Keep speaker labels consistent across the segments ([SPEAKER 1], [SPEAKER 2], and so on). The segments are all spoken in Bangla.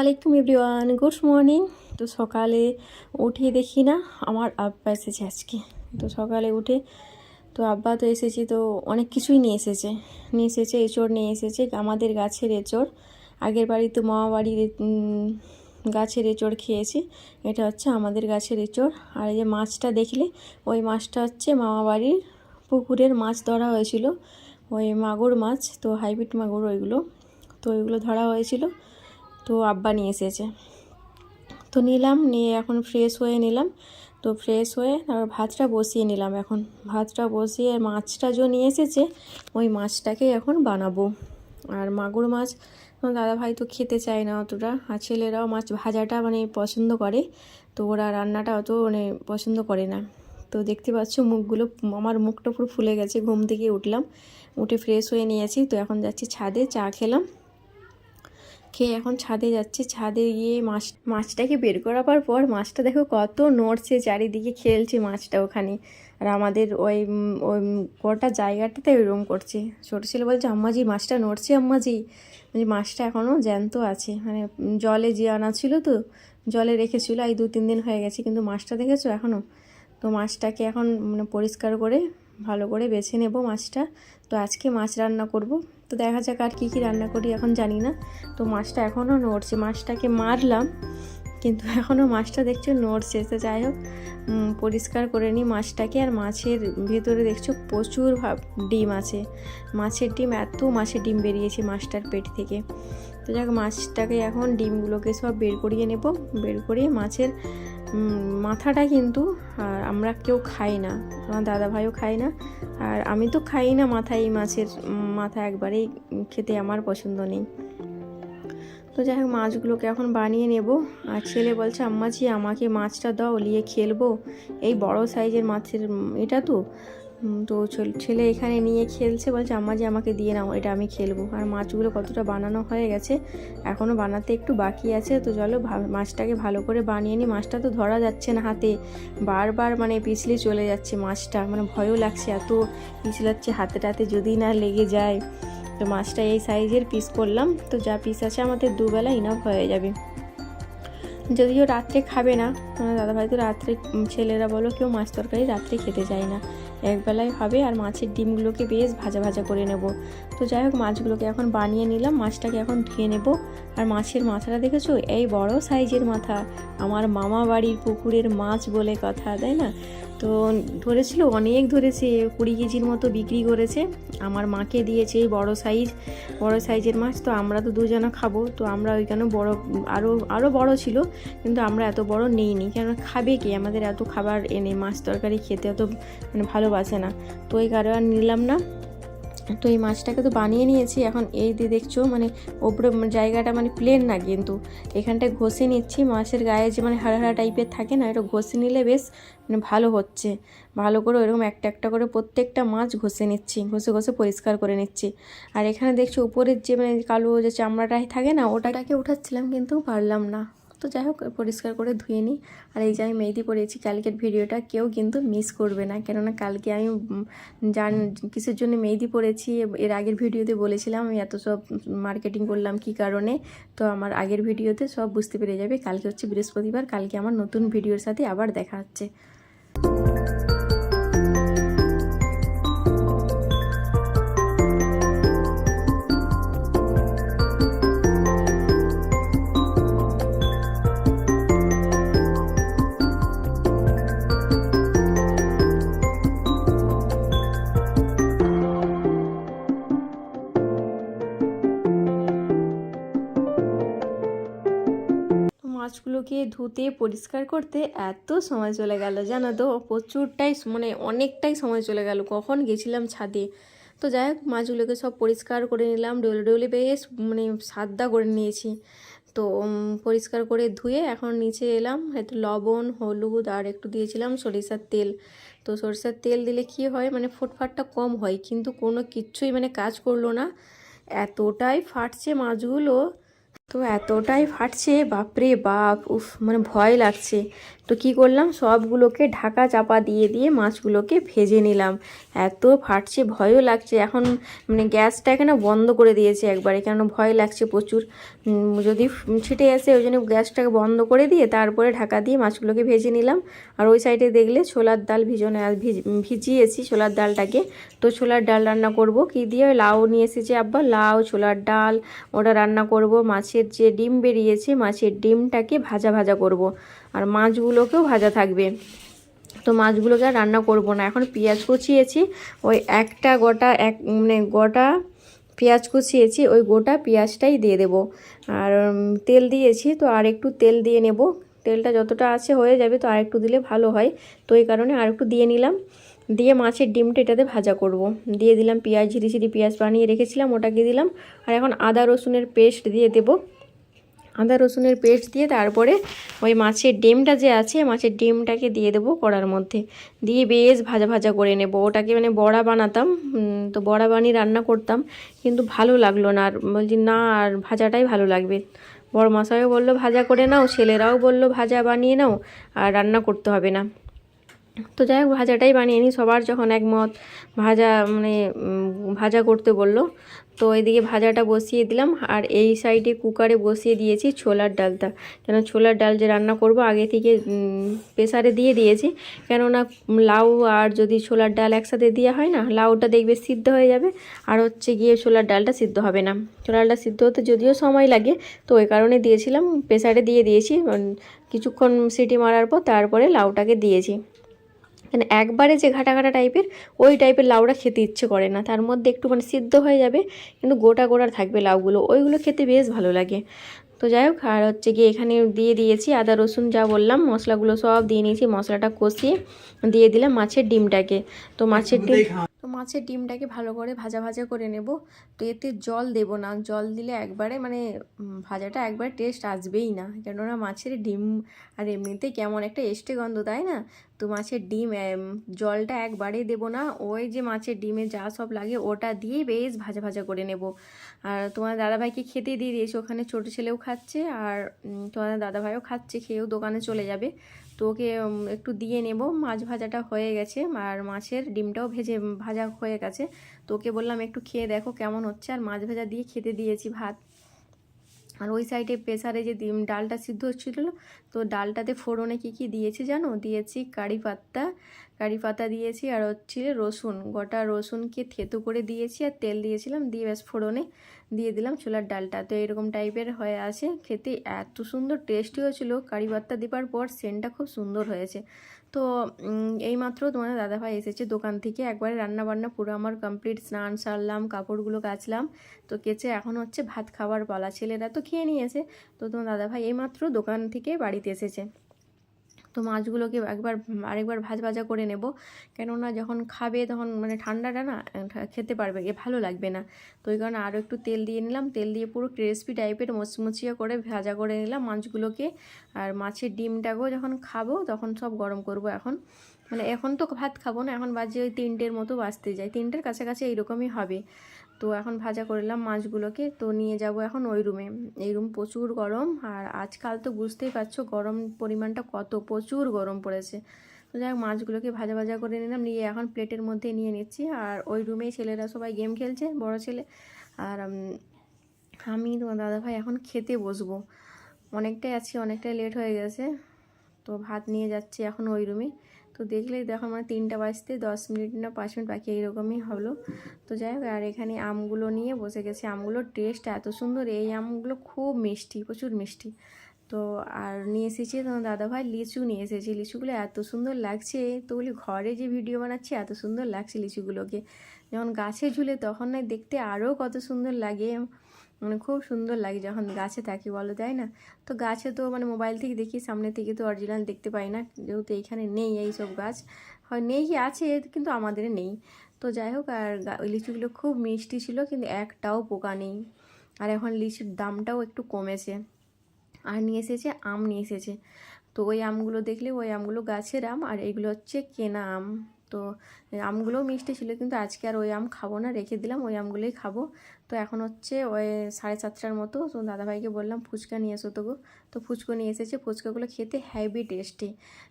[SPEAKER 1] আলাইকুম এভরিওয়ান, গুড মর্নিং। তো সকালে উঠে দেখি না, আমার আব্বা এসেছে আজকে। তো সকালে উঠে তো আব্বা তো এসেছে, তো অনেক কিছুই নিয়ে এসেছে। নিয়ে এসেছে, এঁচড় নিয়ে এসেছে, আমাদের গাছের এঁচড়। আগের বাড়ি তো মামা বাড়ির গাছের এঁচড় খেয়েছি, এটা হচ্ছে আমাদের গাছের এঁচড়। আর এই যে মাছটা দেখলে, ওই মাছটা হচ্ছে মামা বাড়ির পুকুরের মাছ ধরা হয়েছিল। ওই মাগুর মাছ, তো হাইব্রিড মাগুর ওইগুলো। তো ওইগুলো ধরা হয়েছিল। তো আব্বা নিয়ে এসেছে। তো নিলাম, নিয়ে এখন ফ্রেশ হয়ে নিলাম। তো ফ্রেশ হয়ে তারপর ভাতটা বসিয়ে নিলাম এখন। ভাতটা বসিয়ে মাছটা যে নিয়ে এসেছে, ওই মাছটাকে এখন বানাবো। আর মাগুর মাছ দাদা ভাই তো খেতে চায় না অতটা, আর ছেলেরাও মাছ ভাজাটা মানে পছন্দ করে। তো ওরা রান্নাটা অত মানে পছন্দ করে না। তো দেখতে পাচ্ছ মুখগুলো, আমার মুখটা পুরো ফুলে গেছে, ঘুম থেকে উঠলাম। উঠে ফ্রেশ হয়ে নিয়েছি, তো এখন যাচ্ছি ছাদে চা খেলাম। খেয়ে এখন ছাদে যাচ্ছি। ছাদে গিয়ে মাছ মাছটাকে বের করাবার পর মাছটা দেখো কত নড়ছে, চারিদিকে খেলছে মাছটা ওখানে। আর আমাদের ওই ওই গোটা জায়গাটাতে ওইরকম করছে। ছোটো ছেলে বলছে, আম্মাজি, মাছটা নড়ছে আম্মাজি? মানে মাছটা এখনও জ্যান্ত আছে। মানে জলে যে আনা ছিল তো, জলে রেখেছিল, এই দু তিন দিন হয়ে গেছে। কিন্তু মাছটা দেখেছ এখনও তো মাছটাকে এখন মানে পরিষ্কার করে, ভালো করে বেছে নেব মাছটা। তো আজকে মাছ রান্না করব। তো দেখা যাক আর কী কী রান্না করি, এখন জানি না। তো মাছটা এখনও নড়ছে, মাছটাকে মারলাম, কিন্তু এখনও মাছটা দেখছ নড়ছে। তো যাই হোক পরিষ্কার করে নিই মাছটাকে। আর মাছের ভেতরে দেখছ প্রচুর ভাব, ডিম আছে। মাছের ডিম, এত মাছের ডিম বেরিয়েছে মাছটার পেট থেকে। তো যাক, মাছটাকে এখন ডিমগুলোকে সব বের করিয়ে নেব। বের করিয়ে মাছের মাথাটা কিন্তু, আর আমরা কেউ খাই না, আমার দাদা ভাইও খায় না, আর আমি তো খাই না মাথা এই মাছের মাথা একবারেই খেতে আমার পছন্দ নেই। তো যাই হোক, মাছগুলোকে এখন বানিয়ে নেব, আর ছেলে বলছে, আম্মাজি, আমাকে মাছটা দাও, নিয়ে খেলব। এই বড় সাইজের মাছের এটা তো তো ছেল- এখানে নিয়ে খেলছে, বলছে আম্মাজি আমাকে দিয়ে নাও, এটা আমি খেলব। আর মাছগুলো কতটা বানানো হয়ে গেছে এখনও বানাতে একটু বাকি আছে। তো চলো মাছটাকে ভালো করে বানিয়ে নিই। মাছটা তো ধরা যাচ্ছে না হাতে, বারবার মানে পিছলে চলে যাচ্ছে মাছটা মানে ভয়ও লাগছে, এত পিছলাচ্ছে হাতে টাতে যদি না লেগে যায়। তো মাছটা এই সাইজের পিস করলাম, তো যা পিস আছে আমাদের দুবেলা ইনাফ হয়ে যাবে। যদিও রাত্রে খাবে না। আমার দাদাভাই তো রাত্রে ছেলেরা বলো কেউ মাছ তরকারি রাত্রে খেতে চায় না। একবেলায় হবে আর মাছের ডিমগুলোকে বেশ ভাজা ভাজা করে নেব। তো যাই হোক, মাছগুলোকে এখন বানিয়ে নিলাম, মাছটাকে এখন ধুয়ে নেব। আর মাছের মাথাটা দেখেছ? এই বড় সাইজের মাথা। আমার মামা বাড়ির পুকুরের মাছ বলে কথা, তাই না? তো ধরেছিল, অনেক ধরেছে, কুড়ি কেজির মতো বিক্রি করেছে। আমার মাকে দিয়েছে এই বড়ো সাইজ, বড় সাইজের মাছ, তো আমরা তো দুজনা খাব। তো আমরা ওইখানে বড় আরও আরও বড় ছিল, কিন্তু আমরা এত বড় নেইনি। কেন, খাবে কি? আমাদের এত খাবার এনে মাছ তরকারি খেতে এত মানে ভালোবাসে না। তো ওই কারণে আর নিলাম না। তো এই মাছটাকে তো বানিয়ে নিয়েছি। এখন এই দিয়ে দেখছ মানে ওপরে জায়গাটা মানে প্লেন না কিন্তু। এখানটায় ঘষে নিচ্ছি, মাছের গায়ে যে মানে হাড়া হাড়া টাইপের থাকে না, এটা ঘষে নিলে বেশ মানে ভালো হচ্ছে। ভালো করে ওরকম একটা একটা করে প্রত্যেকটা মাছ ঘষে নিচ্ছি, ঘষে ঘষে পরিষ্কার করে নিচ্ছি। আর এখানে দেখছ উপরের যে মানে কালো যে চামড়াটাই থাকে না ওটাকে উঠাচ্ছিলাম কিন্তু পারলাম না। তো যাই হোক, পরিষ্কার করে ধুয়ে নিই। আর এই যে আমি মেহেদি পরেছি, কালকের ভিডিওটা কেউ কিন্তু মিস করবে না। কেননা কালকে আমি যার কিসের জন্য মেহেদি পরেছি, এর আগের ভিডিওতে বলেছিলাম, আমি এত সব মার্কেটিং করলাম কি কারণে, তো আমার আগের ভিডিওতে সব বুঝতে পেরে যাবে। কালকে হচ্ছে বৃহস্পতিবার, কালকে আমার নতুন ভিডিওর সাথে আবার দেখা হচ্ছে। মাছগুলোকে ধুতে, পরিষ্কার করতে এত সময় চলে গেল, জানো তো? প্রচুরটাই মানে অনেকটাই সময় চলে গেল। কখন গেছিলাম ছাদে? তো যাই হোক, মাছগুলোকে সব পরিষ্কার করে নিলাম, ডলে ডলে বেশ মানে সাদা করে নিয়েছি। তো পরিষ্কার করে ধুয়ে এখন নিচে এলাম। হয়তো লবণ, হলুদ আর একটু দিয়েছিলাম সরিষার তেল। তো সরিষার তেল দিলে কি হয় মানে ফুটফাটটা কম হয়, কিন্তু কোনো কিচ্ছুই মানে কাজ করল না। এতটাই ফাটছে মাছগুলো তো এতটাই ফাটছে বাপরে বাপ উফ মানে ভয় লাগছে। তো কি করলাম? সবগুলোকে ঢাকা চাপা দিয়ে দিয়ে মাছগুলোকে ভেজে নিলাম। এত ফাটছে, ভয়ও লাগছে। এখন মানে গ্যাসটা এখানে বন্ধ করে দিয়েছে একবারে কেন ভয় লাগছে প্রচুর। যদি ছিটে আসে, ওই জন্য গ্যাসটাকে বন্ধ করে দিয়ে তারপরে ঢাকা দিয়ে মাছগুলোকে ভেজে নিলাম। আর ওই সাইডে দেখলে ছোলার ডাল ভিজনে ভিজ- ভিজিয়েছি ছোলার ডালটাকে। তো ছোলার ডাল রান্না করব। কি দিয়ে? লাউ নিয়ে এসেছি আব্বা, লাউ, ছোলার ডাল, ওটা রান্না করব। মাছের যে ডিম বেরিয়েছে, মাছের ডিমটাকে ভাজা ভাজা করব। আর মাছগুলোকেও ভাজা থাকবে। তো মাছগুলোকে আর রান্না করব না। এখন পেঁয়াজ কুচিয়েছি, ওই একটা গোটা, এক মানে গোটা পেঁয়াজ কুচিয়েছি, ওই গোটা পেঁয়াজটাই দিয়ে দেব। আর তেল দিয়েছি, তো আর একটু তেল দিয়ে নেব। তেলটা যতটা আছে হয়ে যাবে, তো আর একটু দিলে ভালো হয়। তো এই কারণে আর একটু দিয়ে নিলাম। দিয়ে মাছের ডিমটা এটাতে ভাজা করব। দিয়ে দিলাম পেঁয়াজ ঝিরি ঝিরি পেঁয়াজ বানিয়ে রেখেছিলাম, ওটাকে দিলাম। আর এখন আদা রসুনের পেস্ট দিয়ে দেবো। আদা রসুনের পেস্ট দিয়ে তারপরে ওই মাছের ডিমটা যে আছে, মাছের ডিমটাকে দিয়ে দেবো কড়ার মধ্যে। দিয়ে বেশ ভাজা ভাজা করে নেব। ওটাকে মানে বড়া বানাতাম তো বড়া বানিয়ে রান্না করতাম, কিন্তু ভালো লাগল না। আর বলছি, না, আর ভাজাটাই ভালো লাগবে। বড় মশাইও বলল, ভাজা করে নাও। ছেলেরাও বলল, ভাজা বানিয়ে নাও, আর রান্না করতে হবে না। তো যাই হোক, ভাজাটাই বানিয়ে নিই সবার যখন একমত, ভাজা মানে ভাজা করতে বলল তো এদিকে ভাজাটা বসিয়ে দিলাম আর এই সাইডে কুকারে বসিয়ে দিয়েছি ছোলার ডালটা। কেন ছোলার ডাল যে রান্না করব আগে থেকে প্রেসারে দিয়ে দিয়েছি। কেননা লাউ আর যদি ছোলার ডাল একসাথে দেওয়া হয় না, লাউটা দেখবে সিদ্ধ হয়ে যাবে। আর হচ্ছে গিয়ে ছোলার ডালটা সিদ্ধ হবে না। ছোলার ডালটা সিদ্ধ হতে যদিও সময় লাগে, তো ওই কারণে দিয়েছিলাম। প্রেসারে দিয়ে দিয়েছি কিছুক্ষণ সিটি মারার পর তারপরে লাউটাকে দিয়েছি। মানে একবারে যে ঘাটা ঘাটা টাইপের ওই টাইপের লাউটা খেতে ইচ্ছে করে না। তার মধ্যে একটু মানে সিদ্ধ হয়ে যাবে কিন্তু গোটা গোটা থাকবে লাউগুলো। ওইগুলো খেতে বেশ ভালো লাগে। তো যাই হোক আর হচ্ছে গিয়ে এখানে দিয়ে দিয়েছি আদা রসুন যা বললাম মশলাগুলো সব দিয়ে নিয়েছি মশলাটা কষিয়ে দিয়ে দিলাম মাছের ডিমটাকে। তো মাছের ডিম তো মাছের ডিমটাকে ভালো করে ভাজা ভাজা করে নেব। তো এতে জল দেব না জল দিলে একবারে মানে ভাজাটা একবারে টেস্ট আসবেই না। কেননা মাছের ডিম আর এমনিতে কেমন একটা এস্টে গন্ধ তাই না? তো মাছের ডিম জলটা একবারেই দেব না। ওই যে মাছের ডিমে যা সব লাগে ওটা দিয়ে বেশ ভাজা ভাজা করে নেব। আর তোমার দাদাভাইকে খেতে দিয়ে দিয়েছি ওখানে ছোটো ছেলেও খাচ্ছে আর উম, তোমাদের দাদাভাইও খাচ্ছে খেয়েও দোকানে চলে যাবে। তো ওকে একটু দিয়ে নেব। মাছ ভাজাটা হয়ে গেছে আর মাছের ডিমটাও ভেজে, ভাজা হয়ে গেছে। তো ওকে বললাম, একটু খেয়ে দেখো কেমন হচ্ছে। আর মাছ ভাজা দিয়ে খেতে দিয়েছি ভাত। আর ওই সাইডে প্রেসারে যে ডিম ডালটা সিদ্ধ হচ্ছিল তো ডালটাতে ফোড়নে কী কী দিয়েছি জানো? দিয়েছি কারি পাত্তা, কারি পাতা দিয়েছি আর হচ্ছে রসুন, গোটা রসুনকে থেতো করে দিয়েছি আর তেল দিয়েছিলাম, দিয়ে ব্যাস ফোড়নে দিয়ে দিলাম ছোলার ডালটা। তো এরকম টাইপের হয়ে আছে, খেতে এত সুন্দর টেস্টি হয়েছিল। কারি পাত্তা দেবার পর সেন্টটা খুব সুন্দর হয়েছে। তো এইমাত্র তোমাদের দাদাভাই এসেছে দোকান থেকে। একবারে রান্না বান্না পুরো আমার কমপ্লিট স্নান সারলাম, কাপড়গুলো কাচলাম। তো কেচে এখন হচ্ছে ভাত খাবার পালা। ছেলেরা তো খেয়ে নিয়েছে। তো তোমার দাদাভাই এইমাত্র দোকান থেকে বাড়িতে এসেছে। তো মাছগুলোকে একবার আরেকবার ভাজ ভাজা করে নেব। কেননা যখন খাবে তখন মানে ঠান্ডাটা না খেতে পারবে, এ ভালো লাগবে না। তো ওই কারণে আরও একটু তেল দিয়ে নিলাম। তেল দিয়ে পুরো ক্রেসপি টাইপের মচমুচিয়া করে ভাজা করে নিলাম মাছগুলোকে। আর মাছের ডিমটাকেও যখন খাব তখন সব গরম করব এখন। মানে এখন তো ভাত খাব না, এখন বাজে ওই তিনটের মতো বাজতে যায়। তিনটের কাছাকাছি এইরকমই হবে। তো এখন ভাজা করলাম মাছগুলোকে। তো নিয়ে যাব এখন ওই রুমে। এই রুম প্রচুর গরম আর আজকাল তো বুঝতেই পারছ গরম পরিমাণটা কত, প্রচুর গরম পড়েছে। তো যাই হোক, মাছগুলোকে ভাজা ভাজা করে নিলাম, নিয়ে এখন প্লেটের মধ্যে নিয়ে নিচ্ছি। আর ওই রুমেই ছেলেরা সবাই গেম খেলছে, বড় ছেলে। আর আমি তোমার দাদাভাই এখন খেতে বসবো। অনেকটাই আছি, অনেকটাই লেট হয়ে গেছে। তো ভাত নিয়ে যাচ্ছি এখন ওই রুমে। তো দেখলেই দেখো আমার তিনটা বাজতে দশ মিনিট না পাঁচ মিনিট বাকি, এইরকমই হলো। তো যাই হোক, আর এখানে আমগুলো নিয়ে বসে গেছে। আমগুলোর টেস্ট এত সুন্দর। এই আমগুলো খুব মিষ্টি, প্রচুর মিষ্টি। তো আর নিয়ে এসেছি তোমার দাদাভাই, লিচু নিয়ে এসেছি। লিচুগুলো এত সুন্দর লাগছে। তো বলি, ঘরে যে ভিডিও বানাচ্ছি, এত সুন্দর লাগছে লিচুগুলোকে। যখন গাছে ঝুলে তখন না দেখতে আরও কত সুন্দর লাগে। মানে খুব সুন্দর লাগে যখন গাছে থাকি, বলো, তাই না? তো গাছে তো মানে মোবাইল থেকে দেখি, সামনে থেকে তো অরিজিনাল দেখতে পাই না, যেহেতু এইখানে নেই এই সব গাছ। হয় নেই কি আছে, কিন্তু আমাদের নেই। তো যাই হোক, আর লিচুগুলো খুব মিষ্টি ছিল, কিন্তু একটাও পোকা নেই। আর এখন লিচুর দামটাও একটু কমেছে। আর নিয়ে এসেছে, আম নিয়ে এসেছে। তো ওই আমগুলো দেখলে, ওই আমগুলো গাছের আম, আর এগুলো হচ্ছে কেনা আম। তো আমগুলোও মিষ্টি ছিল, কিন্তু আজকে আর ওই আম খাব না, রেখে দিলাম, ওই আমগুলোই খাব। তো এখন হচ্ছে ওই সাড়ে সাতটার মতো, তো দাদাভাইকে বললাম, ফুচকা নিয়ে এসো তো গো। তো ফুচকো নিয়ে এসেছে, ফুচকাগুলো খেতে হ্যাভি টেস্টি।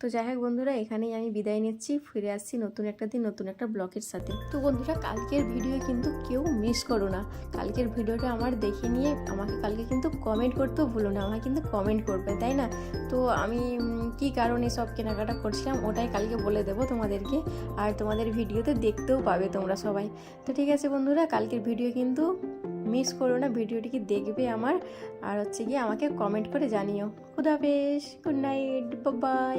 [SPEAKER 1] তো যাই হোক বন্ধুরা, এখানেই আমি বিদায় নিচ্ছি, ফিরে আসছি নতুন একটা দিন, নতুন একটা ব্লগের সাথে। তো বন্ধুরা, কালকের ভিডিও কিন্তু কেউ মিস করো না। কালকের ভিডিওটা আমার দেখে নিয়ে আমাকে কালকে কিন্তু কমেন্ট করতেও ভুলো না আমাকে কিন্তু কমেন্ট করবে, তাই না? তো আমি কী কারণে সব কেনাকাটা করছিলাম, ওটাই কালকে বলে দেবো তোমাদেরকে। আর তোমাদের ভিডিওতে দেখতেও পাবে তোমরা সবাই। তো ঠিক আছে বন্ধুরা, কালকের ভিডিও কিন্তু মিস করো না ভিডিওটি কি দেখবে আমার। আর হচ্ছে গিয়ে আমাকে কমেন্ট করে জানিও। খুদাবেশ গুড নাইট বাই